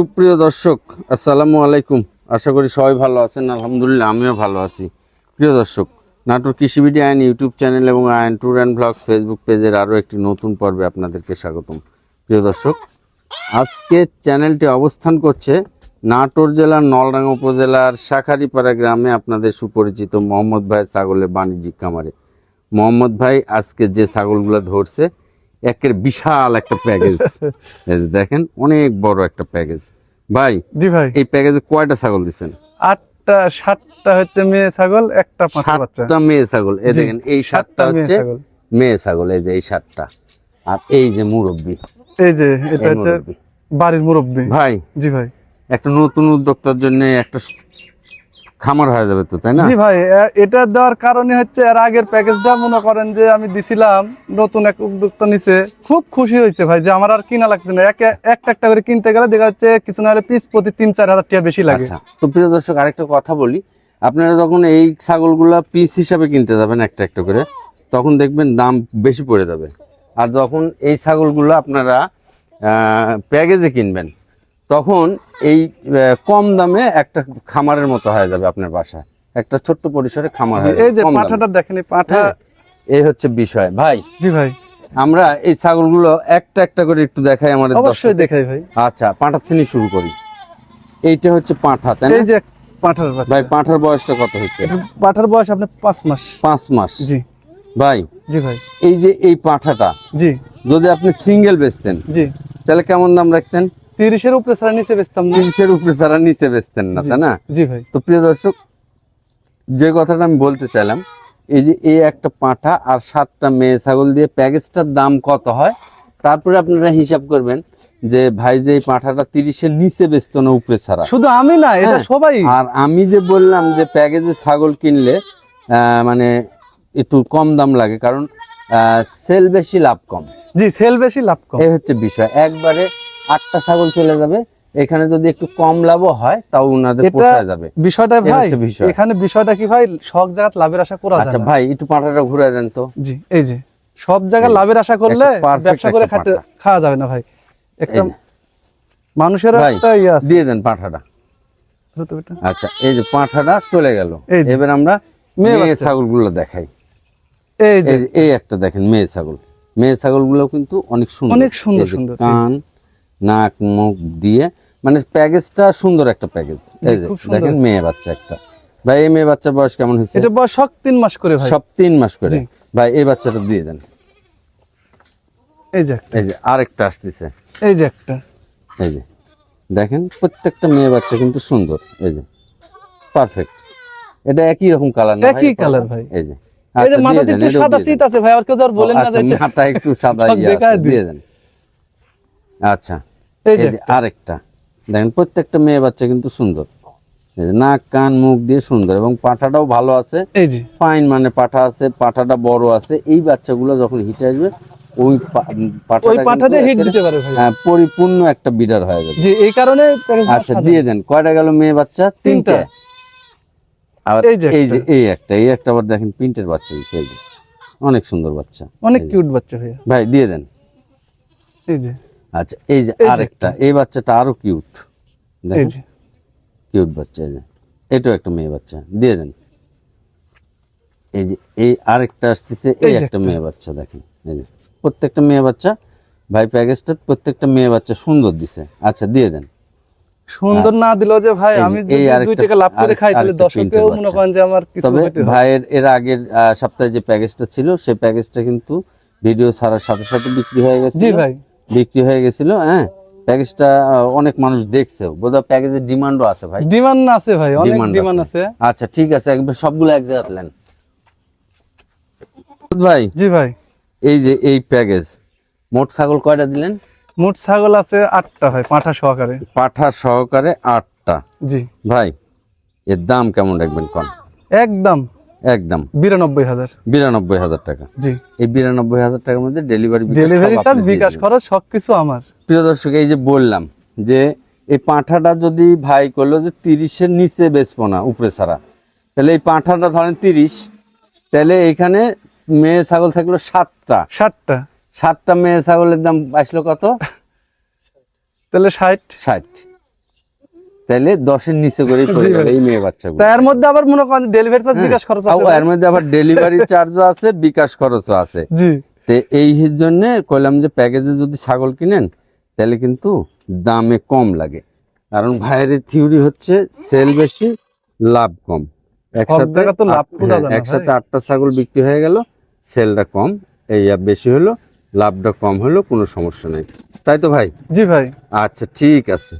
সুপ্রিয় দর্শক, আসসালামু আলাইকুম। আশা করি সবাই ভালো আছেন, আলহামদুলিল্লাহ আমিও ভালো আছি। প্রিয় দর্শক, নাটোর কৃষিবিডি আইন ইউটিউব চ্যানেল এবং আইন ট্যুর অ্যান্ড ব্লগ ফেসবুক পেজের আরও একটি নতুন পর্বে আপনাদেরকে স্বাগতম। প্রিয় দর্শক, আজকে চ্যানেলটি অবস্থান করছে নাটোর জেলার নলডাঙ্গা উপজেলার শাখারিপাড়া গ্রামে আপনাদের সুপরিচিত মোহাম্মদ ভাইয়ের ছাগলের বাণিজ্যিক খামারে। মোহাম্মদ ভাই, আজকে যে ছাগলগুলো ধরছে একের বিশাল একটা প্যাকেজ। দেখেন অনেক বড় একটা প্যাকেজ। ভাই জি ভাই। এই প্যাকেজে কয়টা ছাগল দিচ্ছেন? আটটা সাতটা হচ্ছে মেয়ে ছাগল একটা সাতটা মেয়ে ছাগল। এই দেখেন এই সাতটা হচ্ছে মেয়ে ছাগল এই যে এই সাতটা। আর এই যে মুরব্বী। এই যে এটা হচ্ছে বাড়ির মুরব্বী। ভাই জি ভাই। একটা নতুন উদ্যোক্তার জন্য একটা খামার হয়ে যাবে তো তাই না? জি ভাই এটা দেওয়ার কারণে হচ্ছে এর আগের প্যাকেজটা মনে করেন যে আমি দিছিলাম নতুন এক উদ্যোক্তা নিচে খুব খুশি হয়েছে ভাই যে আমার আর কিনা লাগছে না। এক একটা একটা করে কিনতে গেলে দেখা যাচ্ছে কিছু না হলে পিস প্রতি তিন চার হাজার টাকা বেশি লাগে। আচ্ছা তো প্রিয় দর্শক আরেকটা কথা বলি। আপনারা যখন এই ছাগলগুলা পিস হিসাবে কিনতে যাবেন একটা একটা করে তখন দেখবেন দাম বেশি পড়ে যাবে। আর যখন এই ছাগলগুলো আপনারা প্যাকেজে কিনবেন তখন এই কম দামে একটা খামারের মতো হয়ে যাবে আপনার বাসায়। একটা ছোট্ট পরিসরে খামার এই যে পাঠাটা দেখেন এই পাঠা। হ্যাঁ, এই হচ্ছে বিষয়। ভাই জি ভাই। আমরা এই ছাগলগুলো একটা একটা করে একটু দেখাই আমাদের অবশ্যই দেখাই ভাই। আচ্ছা পাঁঠার থেকে শুরু করি। এইটা হচ্ছে পাঁঠা তাই এই যে পাঠার ভাই পাঁঠার বয়সটা কত হয়েছে? পাঠার বয়স আপনার পাঁচ মাস। পাঁচ মাস। জি। ভাই জি ভাই। এই যে এই পাঁঠাটা জি। যদি আপনি সিঙ্গেল বেচতেন জি। তাহলে কেমন দাম রাখতেন? তিরিশের উপরে ছাড়া নিচে বেচতাম না। তিরিশের উপরে ছাড়া নিচে বেচতেন না তাই না? জি ভাই। তো প্রিয় দর্শক যে কথাটা আমি বলতে চাইলাম এই যে এই একটা পাঁঠা আর সাতটা মেয়ে ছাগল দিয়ে প্যাকেজটার দাম কত হয়? তারপরে আপনারা হিসাব করবেন যে ভাই যে পাঁঠাটা তিরিশের নিচে বেচতো না উপরে ছাড়া। শুধু আমি না এটা হ্যাঁ। সবাই। আর আমি যে বললাম যে প্যাকেজে ছাগল কিনলে আহ, মানে একটু কম দাম লাগে কারণ সেল বেশি লাভ কম। জি সেল বেশি লাভ কম। এই হচ্ছে বিষয়। একবারে আটটা ছাগল চলে যাবে। এখানে যদি একটু কম লাভও হয় তাও উনাদের পোষায় যাবে। বিষয়টা ভাই এখানে বিষয়টা কি ভাই সব জায়গায় লাভের আশা করা আচ্ছা ভাই একটু পাঁঠাটা ঘুরে দেন তো। জি এই যে সব জায়গায় লাভের আশা করলে ব্যবসা করে খেতে খাওয়া যাবে না ভাই। যে। মানুষের একটা ইয়ে আছে। দিয়ে দেন পাঁঠাটা। আচ্ছা এই যে পাঁঠাটা চলে গেল। এবার আমরা মেয়ে। ছাগলগুলো দেখাই। এই যে। এই একটা দেখেন মেয়ে ছাগল। মেয়ে ছাগলগুলো কিন্তু অনেক সুন্দর। অনেক সুন্দর সুন্দর, কান নাক মুখ দিয়ে মানে প্যাকেজটা সুন্দর একটা প্যাকেজ। এই যে দেখেন মেয়ে বাচ্চা একটা। ভাই এই মেয়ে বাচ্চার বয়স কেমন হয়েছে? এটা বয়স শখ তিন মাস করে ভাই। সব তিন মাস করে। ভাই এই বাচ্চাটা দিয়ে দেন। এই যে এই যে আরেকটা আসতেছে। এই যে একটা। এই যে। দেখেন প্রত্যেকটা মেয়ে বাচ্চা কিন্তু সুন্দর। এই যে। পারফেক্ট। এটা একই রকম কালার না একই ভাই। এই যে। এই যে আচ্ছা, মাথাতে দিয়ে দেন, একটু সাদা দিয়ে আছে ভাই আর কেউ আর বলেন না আচ্ছা, যে একটু সাদা সব ইয়ে। দিয়ে দেন। আচ্ছা। এই যে আরেকটা। দেখেন প্রত্যেকটা মেয়ে বাচ্চা কিন্তু সুন্দর। নাক কান মুখ দিয়ে সুন্দর এবং পাঠাটাও ভালো আছে। ফাইন মানে পাঠা আছে পাঠাটা বড় আছে। এই বাচ্চাগুলো যখন হিটে আসবে ওই পাঠাটা হিট দিতে পারে হ্যাঁ, পরিপূর্ণ একটা বিডার হয়ে যাবে। জি এই কারণে আচ্ছা দিয়ে দেন কয়টা গেল মেয়ে বাচ্চা? তিনটা। আর এই যে এই একটা। এই একটা আবার দেখেন প্রিন্টের বাচ্চা দিচ্ছে, এই যে। অনেক সুন্দর বাচ্চা। অনেক কিউট বাচ্চা ভাই দিয়ে দেন। এই যে। আচ্ছা এই যে আরেকটা এই বাচ্চাটা আরও কিউট দেখেন। কিউট বাচ্চা এই যে। এটাও একটা মেয়ে বাচ্চা দিয়ে দেন। এই যে এই আরেকটা আসতেছে এই একটা। মেয়ে বাচ্চা দেখেন এই যে। প্রত্যেকটা মেয়ে বাচ্চা ভাই প্যাকেজটা প্রত্যেকটা মেয়ে বাচ্চা সুন্দর দিছে। আচ্ছা দিয়ে দেন। সুন্দর না দিলেও যে ভাই আমি দুই টাকা লাভ করে খাই তাহলে দর্শকেও মনে করেন যে আমার কিছু হইতে। ভাইয়ের এর আগের সপ্তাহে যে প্যাকেজটা ছিল সেই প্যাকেজটা কিন্তু ভিডিও ছাড়ার সাথে সাথে বিক্রি হয়ে গেছে জি ভাই। বিক্রি হয়ে গেছিল হ্যাঁ? প্যাকেজটা অনেক মানুষ দেখছে। বোধহয় প্যাকেজের ডিমান্ডও আছে ভাই। ডিমান্ড আছে ভাই অনেক ডিমান্ড আছে। আচ্ছা ঠিক আছে একবার সবগুলো এক জায়গায় নেন। ভাই জি ভাই। এই যে এই প্যাকেজ মোট ছাগল কয়টা দিলেন? মোট ছাগল আছে আটটা ভাই পাঁঠা সহকারে। পাঠা সহকারে আটটা। জি। ভাই এর দাম কেমন রাখবেন কন? একদম। একদম। বিরানব্বই হাজার। বিরানব্বই হাজার টাকা। জি। এই বিরানব্বই হাজার টাকার মধ্যে ডেলিভারি ডেলিভারি চার্জ বিকাশ খরচ সবকিছু আমার। প্রিয় দর্শক এই যে বললাম যে এই পাঁঠাটা যদি ভাই করল যে তিরিশের নিচে বেচবো না উপরে ছাড়া। তাহলে এই পাঁঠাটা ধরেন তিরিশ তাহলে এখানে মেয়ে ছাগল থাকল সাতটা ষাটটা। সাতটা মেয়ে ছাগলের দাম আসলো কত? তাহলে ষাট। ষাট। তাহলে দশের নিচে ভাই। এই মেয়ে বাচ্চাগুলো। তা এর মধ্যে আবার মনে করেন ডেলিভারি চার্জ বিকাশ খরচ আছে হ্যাঁ। এর মধ্যে আবার ডেলিভারি চার্জও আছে বিকাশ খরচও আছে। জি। তো এই জন্য কইলাম যে প্যাকেজে যদি ছাগল কিনেন তাহলে কিন্তু দামে কম লাগে। কারণ ভাইয়ের থিওরি হচ্ছে সেল বেশি লাভ কম। একসাথে করা হ্যাঁ, একসাথে আটটা ছাগল বিক্রি হয়ে গেল সেলটা কম এই বেশি হলো লাভটা কম হলো কোনো সমস্যা নেই। তাই তো ভাই? জি ভাই। আচ্ছা ঠিক আছে।